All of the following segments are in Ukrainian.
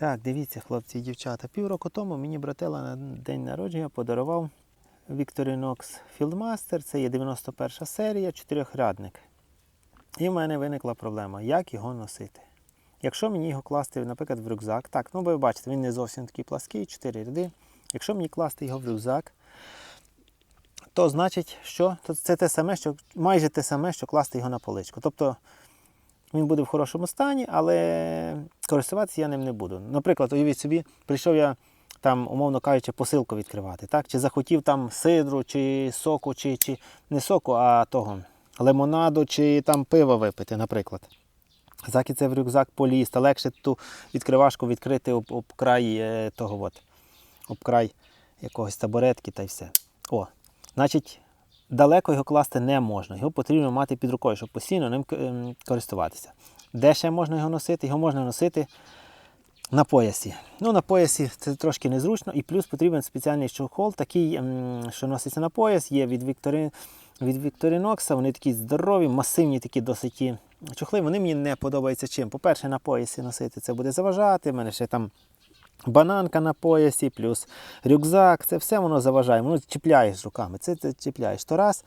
Так, дивіться, хлопці і дівчата. Півроку тому мені братела на день народження подарував Victorinox Fieldmaster. Це є 91 серія, чотирьохрядник. І в мене виникла проблема, як його носити. Якщо мені його класти, наприклад, в рюкзак, так, ну ви бачите, він не зовсім такий плаский, 4 ряди. Якщо мені класти його в рюкзак, то значить, що то це те саме, що майже те саме, що класти його на поличку. Тобто він буде в хорошому стані, але користуватися я ним не буду. Наприклад, уявіть собі, прийшов я там, умовно кажучи, посилку відкривати, так? Чи захотів там сидру, чи соку, чи, чи не соку, а того лимонаду, чи там пива випити, наприклад. Заки це в рюкзак поліз, та легше ту відкривашку відкрити об, об край е, того от, об край якогось табуретки та й все. О, значить, далеко його класти не можна. Його потрібно мати під рукою, щоб постійно ним ем, користуватися. Де ще можна його носити? Його можна носити на поясі. Ну, на поясі це трошки незручно, і плюс потрібен спеціальний чохол, такий, що носиться на пояс, є від Victorin, від Victorinox. Вони такі здорові, масивні, такі досить чохли. Вони мені не подобаються чим. По-перше, на поясі носити це буде заважати. У мене ще там бананка на поясі, плюс рюкзак. Це все воно заважає. Воно чіпляєш руками. Це ти чіпляєш то раз.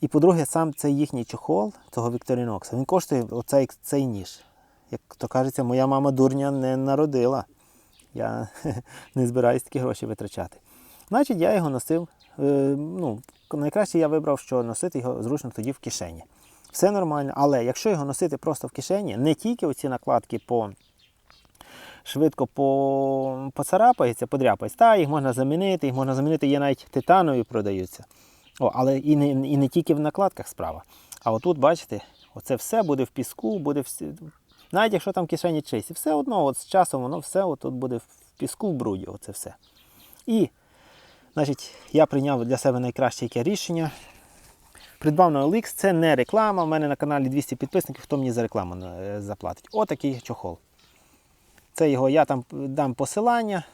І по-друге, сам цей їхній чохол, того Victorinox, він коштує оцей цей ніж. Як то кажеться, моя мама дурня не народила. Я не збираюсь такі гроші витрачати. Значить, я його носив. е, ну, найкраще я вибрав, що носити його зручно тоді в кишені. Все нормально, але якщо його носити просто в кишені, не тільки оці накладки по швидко по, поцарапаються, подряпаються. Та, їх можна замінити, їх можна замінити, є навіть титанові продаються. О, але і не, і не тільки в накладках справа. А отут, бачите, оце все буде в піску, буде всі. Навіть якщо там кишені чисті, все одно от з часом воно все отут буде в піску, в бруді. Оце все. І, значить, я прийняв для себе найкраще яке рішення. Придбав на OLX, це не реклама. У мене на каналі 200 підписників, хто мені за рекламу е, заплатить. Отакий чохол. Це його я там дам посилання.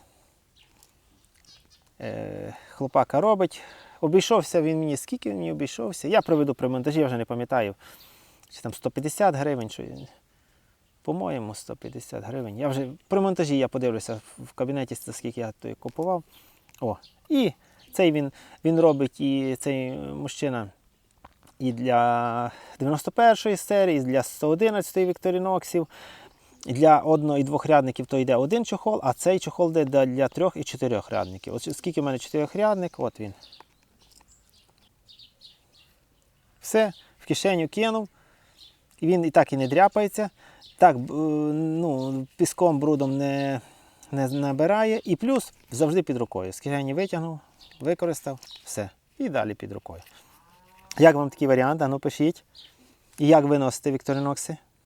Е, хлопака робить. Обійшовся він мені, скільки він мені обійшовся. Я проведу при монтажі, я вже не пам'ятаю. Чи там 150 гривень, що, по-моєму, 150 гривень. Я вже при монтажі я подивлюся в кабінеті, скільки я той купував. О, і цей він, він робить і цей мужчина і для 91-ї серії, і для 111-ї Вікторіноксів. Для одно- і двохрядників то йде один чохол, а цей чохол йде для- трьох і чотирьох рядників. От скільки в мене чотирьохрядник, от він. Все, в кишеню кинув. Він і так і не дряпається. Так, е, ну, піском, брудом не, не набирає. І плюс завжди під рукою. З кишені витягнув, використав, все. І далі під рукою. Як вам такий варіант? Ну пишіть. І як ви носите Вікторинокси?